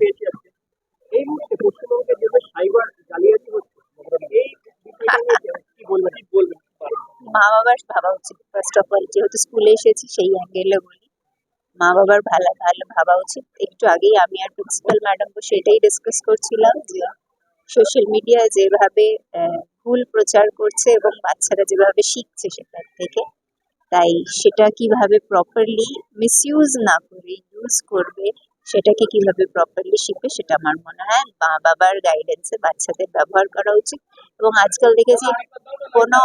পেয়েছি আজকে এই মুহূর্তে পশ্চিমবঙ্গের যে সাইবার জালিয়াতি হচ্ছে। এই কি বলবেন? কি বলবেন? মা বাবার ভাবা উচিত ফার্স্ট অফ অল যেহেতু স্কুলে এসেছি, সেই অ্যাঙ্গেলে বলি। মা বাবার ভালো ভালো ভাবা উচিত। একটু আগেই আমি আর প্রিন্সিপাল ম্যাডাম বসে এটাই ডিসকাস করছিলাম যে সোশ্যাল মিডিয়ায় যেভাবে ভুল প্রচার করছে এবং বাচ্চারা যেভাবে শিখছে সেটার থেকে, তাই সেটা কীভাবে প্রপারলি মিসইউজ না করে ইউজ করবে সেটাকে কীভাবে প্রপারলি শিখবে সেটা আমার মনে হয় মা বাবার গাইডেন্সে বাচ্চাদের ব্যবহার করা উচিত। এবং আজকাল দেখেছি কোনো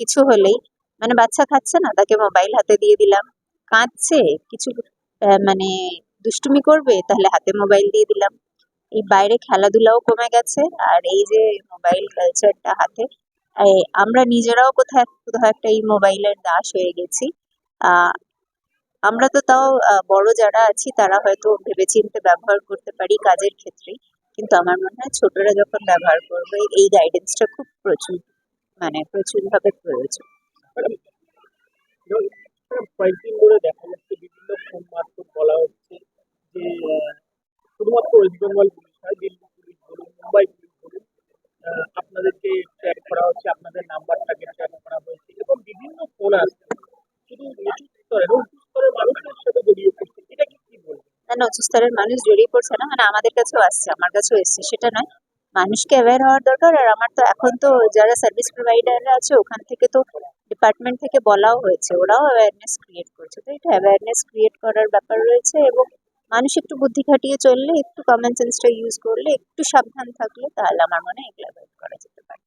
কিছু হলেই মানে বাচ্চা খাচ্ছে না, তাকে মোবাইল হাতে দিয়ে দিলাম, কাঁদছে, কিছু মানে দুষ্টুমি করবে, তাহলে হাতে মোবাইল দিয়ে দিলাম। এই বাইরে খেলাধুলাও কমে গেছে, আর এই যে মোবাইল কালচারটা হাতে আমরা নিজেরাও কোথায়, কোথাও একটা এই মোবাইলের দাস হয়ে গেছি। আমরা তো তাও বড় যারা আছি, তারা হয়তো ভেবেচিন্তে ব্যবহার করতে পারি কাজের ক্ষেত্রে কিন্তু আমার মনে হয় ছোটরা যখন ব্যবহার করবে, এই গাইডেন্সটা খুব প্রচুর মানে প্রচুরভাবে প্রয়োজন। এবং কয়েকদিন দেখা বিভিন্ন ফোন বলা হচ্ছে যে মুম্বাই আপনাদেরকে করা হচ্ছে, আপনাদের নাম্বারটাকে করা হয়েছে, এবং বিভিন্ন ফোন আসছে। শুধু উঁচু স্তরের মানুষের সাথে জড়িয়ে পড়ছে এটা কি কি বলবেন না না উচ্চ স্তরের মানুষ জড়িয়ে পড়ছে না মানে আমাদের কাছেও আসছে, আমার কাছেও এসছে, সেটা নয় মানুষকে অ্যাওয়্যার হওয়ার দরকার, আর আমার তো এখন তো যারা সার্ভিস প্রোভাইডাররা আছে, ওখান থেকে তো ডিপার্টমেন্ট থেকে বলাও হয়েছে, ওরাও অ্যাওয়ারনেস ক্রিয়েট করছে, তো এটা অ্যাওয়ারনেস ক্রিয়েট করার ব্যাপার রয়েছে এবং মানুষ একটু বুদ্ধি খাটিয়ে চললে, একটু কমন সেন্সটা ইউজ করলে, একটু সাবধান থাকলে, তাহলে আমার মনে হয় এগুলো অ্যাভয়েড করা যেতে পারে.